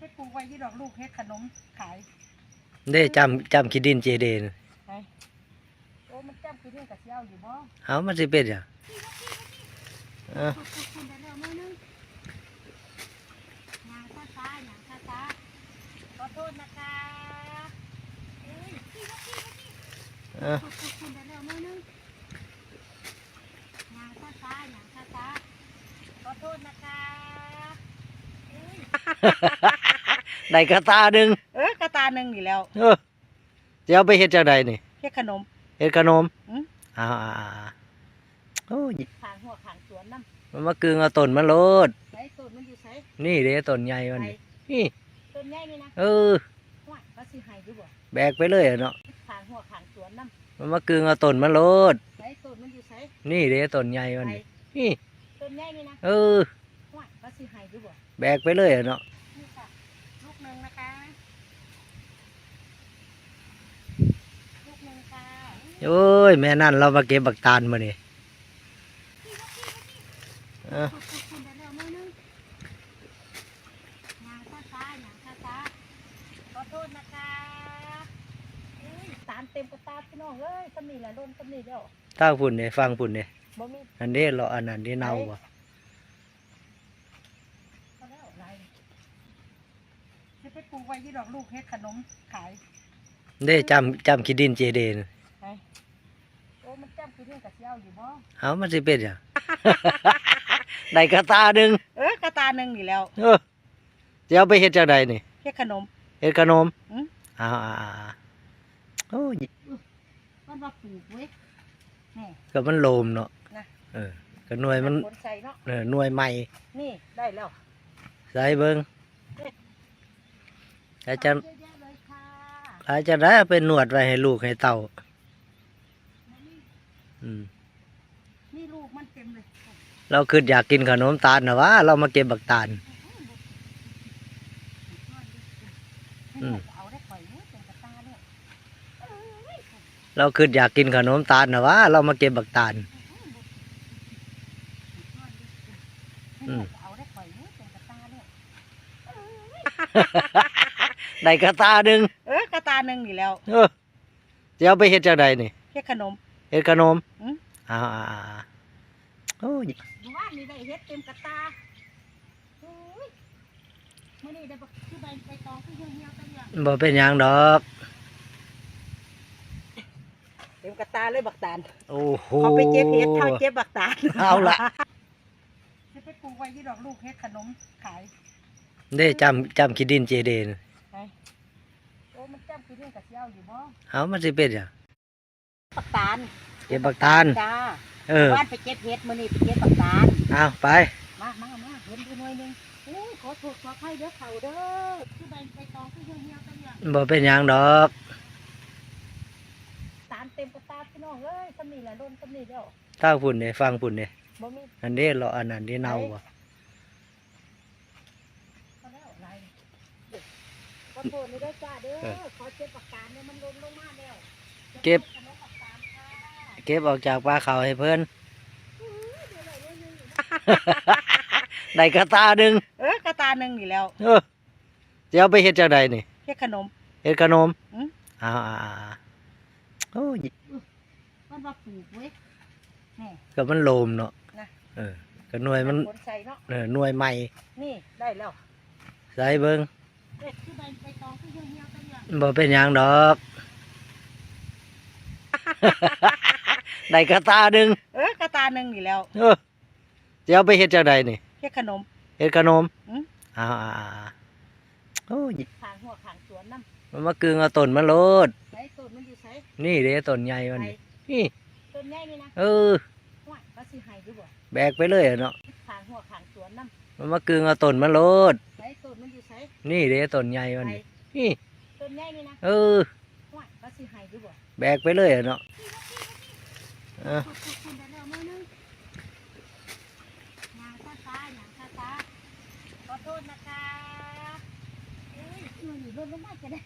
ไปปลูกไว้ที่ดอกลูกเฮ็ดขนมขายได้จำจำคิดดินเจเดนไงโอ้มันจ้ำคือเรื่องกับเจ้าอยู่บ่เอามันสิเป็นหยังเอ้าคุณคุณได้แล้วมื้อนึงยางช้าช้าๆยางช้าช้าๆขอโทษนะคะเอ้ยเอ้าคุณคุณคุณได้แล้วมื้อนึงยางช้าช้าๆยางช้าช้าๆขอโทษนะคะเอ้ย ได้กระตาหนึ่งเออกระตาหนึ่งนี่แล้วเออจะเอาไปเฮ็ดจังใดนี่เฮ็ดขนมเฮ็ดขนมอืมเอ้าวโอ้ยขางหัวขางสวนน้มันมากึงเอาต้นมันโลดำไหนต้นมันอยู่ไสนี่เด้ต้นใหญ่มันไหนนี่นี่ต้นใหญ่นี่นะเออห้วยก็สิให้อยู่บ่แบกไปเลยอะเนาะขางหัวขางสวนน้มันมากึงเอาต้นมันโลดำไหนต้นมันอยู่ไสนี่เด้ต้นใหญ่มันไหนนี่นี่ต้นใหญ่นี่นะเออห้วยก็สิให้อยู่บ่แบกไปเลยอะเนาะ นี่ค่ะลูกหนึ่งนะคะ ลูกหนึ่งค่ะ โอ้ย แม่นั่นเรามาเก็บบักตาลมานี่เอ้าคุณคุณคุณได้แล้วมื้อนึงยางช้าๆยางช้าๆขอโทษนะคะเอ้ยสารเต็มกระตาพี่น้องเอ้ยตำหนิแหละโดนตำหนิแล้วทางพุ่นเนี่ยฟังพุ่นเนี่ยบ่มีอันนี้เราอันนั้นที่เน่าบ่ก็แล้วไรจะไปปลูกไว้ที่ดอกลูกเฮ็ดขนมขายได้จำจำคิดดินเจเดน ไงโอ้มันจ้ำคือเรื่องกับเจ้าอยู่บ่เอามันสิเป็นหยัง ได้กระตาหนึ่งเออกระตาหนึ่งนี่แล้วเออจะเอาไปเฮ็ดจังใดนี่เฮ็ดขนม เฮ็ดขนมอืม เอ้าวโอ้ยมันมาปลูกเว้ยนี่ ก็มันโลมเนาะนะ เออก็หน่วยมันผลใส่เนาะเออหน่วยใหม่นี่ได้แล้วใส่เบิ่งถ้าจะเยอะแยะเลยค่ะถ้าจะได้เอาไปนวดไว้ให้ลูกให้เต้าอืม นี่ลูกมันเต็มเลย เราคืออยากกินขนมตาลนะวะเรามาเก็บบักตาลอืมเอาได้ข่อยเว้ยเป็นกระตาเนี่ยเอ้ยเราคืออยากกินขนมตาลนะวะเรามาเก็บบักตาลอืมเอาได้ข่อยเว้ยเป็นกระตาเนี่ยได้กระตาหนึ่งเออกระตาหนึ่งนี่แล้วเออจะเอาไปเฮ็ดจังใดนี่เฮ็ดขนม เฮ็ดขนมอืมเอ้าวโอ้ยว่านี่ได้เฮ็ดเต็มกระตาโอ้ยมื้อนี้ได้บักคือใบใบตองคือเหี่ยวๆกันอย่างบ่เป็นหยังดอก เต็มกระตาเลยบักตาลโอ้โห เขาไปเจ็บเฮ็ดเขาเจ็บบักตาลเอาล่ะ จะไปปลูกไว้ที่ดอกลูกเฮ็ดขนมขาย ได้จำจำคิดดินเจเดนไงโอ้มันจ้ำคือเรื่องกับเจ้าอยู่บ่เอามันสิเป็นหยัง บักตาลเก็บบักตาลจ้าเออบ้านไปเจ็บเฮ็ดมื้อนี้ไปเจ็บบักตาลเอาไป มามามาเห็นดูหน่อยหนึงโอ้ยขอโทษขออภัยเด้อเขาเด้อคือใบใบตองคือเหี่ยวๆกันอย่างบ่เป็นหยังดอก ตาลเต็มกระตาพี่น้องเอ้ยตำนี้แหละโดนตำนี้แล้วทางพุ่นเนี่ยฟังพุ่นเนี่ยบ่มีอันนี้เราอันนั้นที่เน่าบ่ก็แล้วไรขอโทษนี่เด้อจ้าเด้อขอเจ็บปากกาเนี่ยมันลงลงมาแล้วขนมปากกาค่ะเก็บออกจากปลาเขาวให้เพิ่นได้กระตาหนึ่งเออกระตาหนึ่งนี่แล้วเออจะเอาไปเฮ็ดจังใดนี่เฮ็ดขนมเฮ็ดขนมอืมเอ้าวโอ้ยมันมาปลูกเว้ยนี่ก็มันโลมเนาะนะเออก็หน่วยมันผลใส่เนาะเออหน่วยใหม่นี่ได้แล้วใส่เบิ่งเอ๊ะคือใบใบตองคือเหี่ยวๆกันอย่างบ่เป็นหยังดอก ได้กระตาหนึ่งเออกระตาหนึ่งนี่แล้วเออจะเอาไปเฮ็ดจังใดนี่เฮ็ดขนม เฮ็ดขนมอืมเอ้าวโอ้ยขางหัวขางสวนน้มันมากึงเอาต้นมันโลดำไหนต้นมันอยู่ไสนี่เด้ต้นใหญ่มันไหนนี่นี่ต้นใหญ่นี่นะเออห้วยก็สิให้อยู่บ่แบกไปเลยอะเนาะขางหัวขางสวนน้มันมากึงเอาต้นมันโลดำไหนต้นมันอยู่ไสนี่เด้ต้นใหญ่มันไหนนี่นี่ต้นใหญ่นี่นะเออห้วยก็สิให้อยู่บ่แบกไปเลยอะเนาะ เอ้าคุณคุณคุณได้แล้วมื้อนึงยงาๆยางช้าๆขอโทษนะคะเอ้ยเงินอยู่ลดลงมาจะได้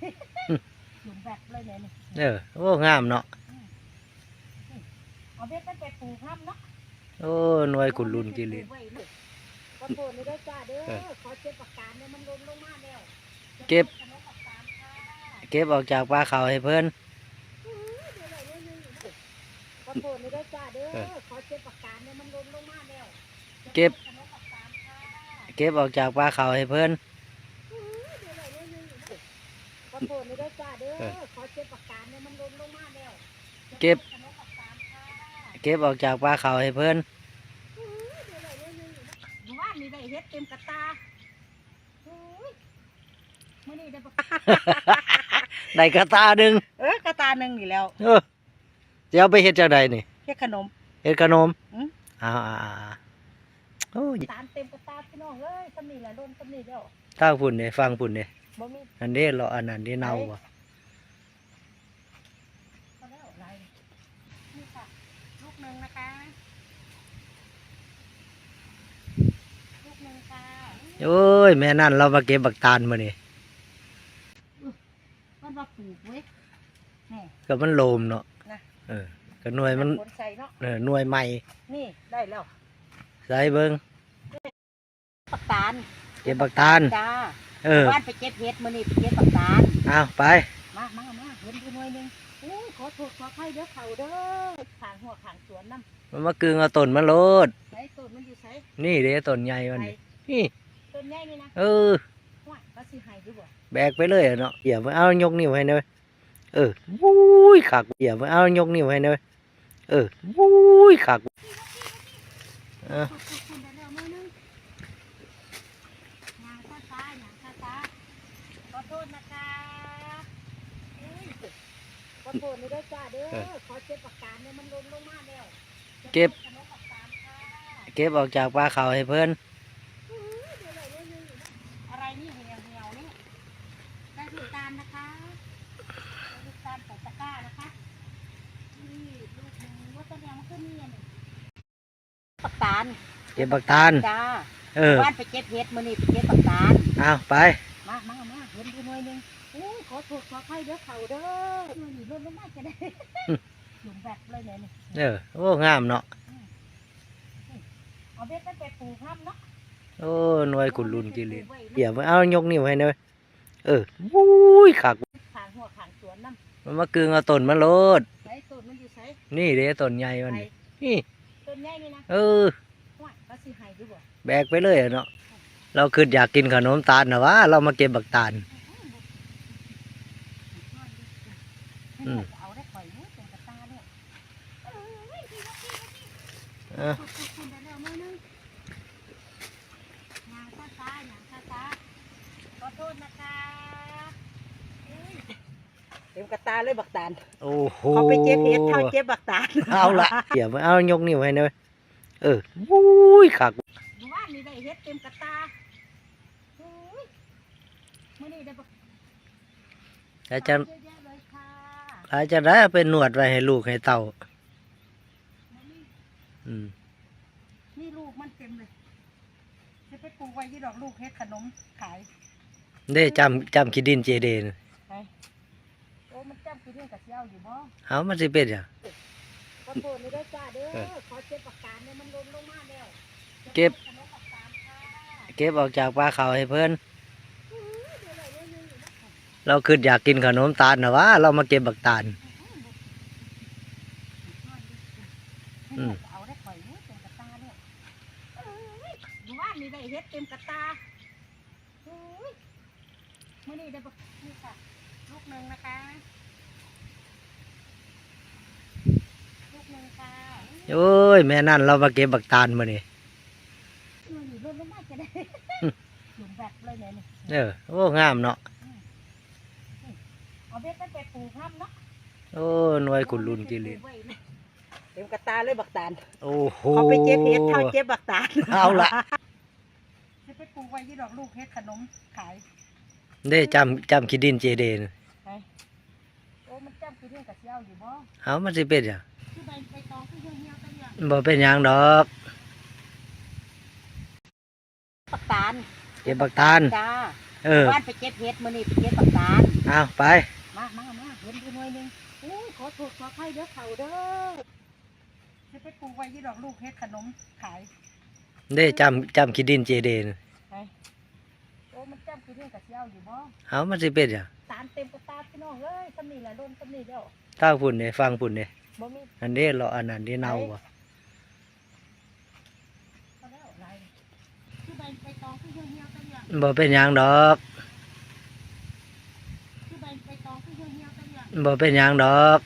หลุมแบบเลยเนี่ยเออโอ้งามเนาะเอาเบ็ดมันไปปลูกน้ำเนาะโอ้หน่วยขุนลุนกิรินเลยขอโทษนี่ด้จ้าเด้อขอเจ็บปากกาเนี่ยมันลงลงมาแล้วเก็บ เก็บออกจากปลาเขาให้เพิ่อน ขอโทษนี่ด้วยจ้าเด้อเออขอเจ็บปากกาเนี่ยมันลงลงมาแล้วเก็บขนมปากกาค่ะเก็บออกจากปลาเขาให้เพิ่นขอโทษนี่ด้วยจ้าเด้อเออขอเจ็บปากกาเนี่ยมันลงลงมาแล้วเก็บขนมปากกาค่ะเก็บออกจากปลาเขาให้เพิ่นหมู่บ้านนี่ได้เฮ็ดเต็มกระตาโอ้ยมื้อนี้ได้ปากได้กระตาหนึ่งเออกระตาหนึ่งอยู่แล้วเออ จะเอาไปเฮ็ดจังใดนี่เฮ็ดขนม เฮ็ดขนมอืม อ่าๆๆโอ้ยตาลเต็มกระตาพี่น้องเอ้ยตำนี่แหละโดนตำนี่แล้วทางพุ่นนี่ฟังพุ่นนี่บ่มีอันนี้เราอันนั้นที่เน่าบ่เขาแล้วอะไรนี่ค่ะ ลูกหนึ่งนะคะ ลูกหนึ่งค่ะโอ้ยแม่นั่นเรามาเก็บบักตาลมานี่มันมาปลูกเว้ยแนี่ก็มันโลมเนาะนะ เออก็หน่วยมันผลใส่เนาะเออหน่วยใหม่นี่ได้แล้วใส่เบิ่งปักตาลเก็บบักตาลจ้าเออบ้านไปเก็บเห็ดมื้อนี้ไปเก็บปักตาลเอาไปมามามาเห็นอยู่หน่วยหนึงโอ้ยขอโทษขออภัยเด้อเขาเด้อขางหัวขางสวนน้มันมากึงเอาต้นมาโลดำใส่ต้นมันอยู่ใส่นี่เด้ต้นใหญ่มันใส่นี่นี่ต้นใหญ่นี่นะเออว่าก็สิให้อยู่บ่แบกไปเลยอะเนาะอย่าไปเอายกนิ้วให้เด้อ เออวุ้ยขักอย่าไปเอายกนิ้วให้เด้อเออวุ้ยขักเออขอบคุณได้แล้วมื้อนึงยางช้าช้าๆยางช้าช้าๆขอโทษนะคะเอ้ยขอโทษนี่ด้วยจ้าเด้อขอเจ็บปากกาเนี่ยมันลงลงมาแล้วเก็บขนมปากกาค่ะเก็บออกจากปลาเขาให้เพิ่นอะไรนี่เหี่ยวเหี่ยวๆนี่ได้ลูกตาลนะคะได้ลูกตาลใส่ตะกร้านะคะนี่ลูกหนึงว่าจะแดงมันขึ้นนี่อันหนึ่งปักตาลเก็บบักตาลจ้าเออบ้านไปเก็บเห็ดมื้อนี้ไปเก็บปักตาล เอาไป มามามาเห็นอยู่หน่อยหนึงโอ้ยขอโทษขออภัยเด้อเขาเด้อหน่วยนี้ลดลงมาจะได้ หลุมแบบเลยเนี่ยนี่เออ โอ้งามเนาะ เอาเบ็ดตั้งแต่ปลูกน้ำเนาะโอ้หน่วยกุลุนกิรินอย่าไปเอายกนิ้วให้เด้อเออวุ้ยขักขางหั วขางสวนน้มันมากึงเอาต้นมาโลดำใส่ต้นมันอยู่ใส่นี่เด้ต้นใหญ่มันใส่นี่นี่ต้นใหญ่นี่นะเออว่าก็สิให้อยู่บ่แบกไปเลยอะเนาะ เราคืออยากกินขนมตาลนะวะเรามาเก็บบักตาล อืม เอาได้ข่อยเนาะเป็นกระตาเนี่ย เอ้ยพี่ว่าพี่ว่าพี่เออ ขอบคุณได้แล้วมื้อนึงยางช้าๆยางช้าๆขอโทษนะคะเอ้ย เต็มกระตาเลยบักตาลโอ้โหเขาไปเจ็บเห็ดเขาเจ็บบักตาลเอาละอย่าไปเอายกนิ้วให้เด้อเออวุ้ยขักหมู่บ้านนี่ได้เห็ดเต็มกระตาโอ้ยมื้อนี้ได้บักแล้วจะเยอะแยะเลยค่ะแล้วจะได้เอาไปนวดไว้ให้ลูกให้เต่ามื้อนี้อืมนี่ลูกมันเต็มเลยจะไปปลูกไว้ยี่ดอกลูกเฮ็ดขนมขายได้จำจำคิดดินเจเดนโอ้มันจำคือเรื่องกับเจ้าอยู่บ่เอามันสิเป็นอะขอโทษนี่ด้วยจ้าเด้อเออขอเจ็บปากกาเนี่ยมันลงลงมาแล้วเก็บขนมปากกาค่ะเก็บออกจากปลาเขาให้เพิ่นเราคืออยากกินขนมตาลนะวะเรามาเก็บบักตาล อืม เอาได้ข่อยเนาะเต็มกระตาเนี่ยเอ้ยหมู่บ้านนี่ได้เฮ็ดเต็มกระตาโอ้ยมื้อนี้ได้บักนี่ค่ะลูกห นึ่งนะคะ ลูกหนึ่งค่ะโอ้ย แม่นั่นเรามาเก็บบักตาลมานี่หนูอยู่รถลงมาจะได้หลุมแบบเลยเนี่ยนี่เออโอ้งามเนาะเอาเบ็ดตั้งแต่ปลูกน้ำเนาะโอ้หน่วยกุลุนกิรินเต็มกระตาเลยบักตาลโอ้โหเขาไปเก็บเห็ดเขาเก็บบักตาลเอาละจะไปปลูกไว้ยี่ดอกลูกเฮ็ดขนมขายได้จำจำคิดดินเจเดน โอ้มันจำคือเรื่องกับเจ้าอยู่บ่เอามันสิเป็นอะคือใบใบตองคือเหี่ยวๆตั้งอย่างบ่เป็นหยังดอกบักตาลเก็บบักตาลจ้าเออบ้านไปเก็บเห็ดมื้อนี้ไปเก็บบักตาลเอาไปมามามาเห็นอยู่หน่วยหนึงโอ้ยขอโทษขออภัยเด้อเขาเด้อจะไปปลูกไว้ยี่ดอกลูกเฮ็ดขนมขาย เด้จำจำคิดดินเจเดนไปโอ้ มันจำคือเรื่องกับเจ้าอยู่บ่เอามันสิเป็นหยังตานเต็มกระตาพี่น้องเอ้ยตำหนิแหละโดนตำหนิแล้วทางพุ่นเด้ฟังพุ่นเด้บ่มีอันนี้เราอันนั้นที่เน่าบ่เขาแล้วอะไรคือใบใบตองคือเหี่ยวๆตะเนี่ยบ่เป็นหยังดอกคือใบใบตองคือเหี่ยวๆตะเนี่ย บ่เป็นหยังดอก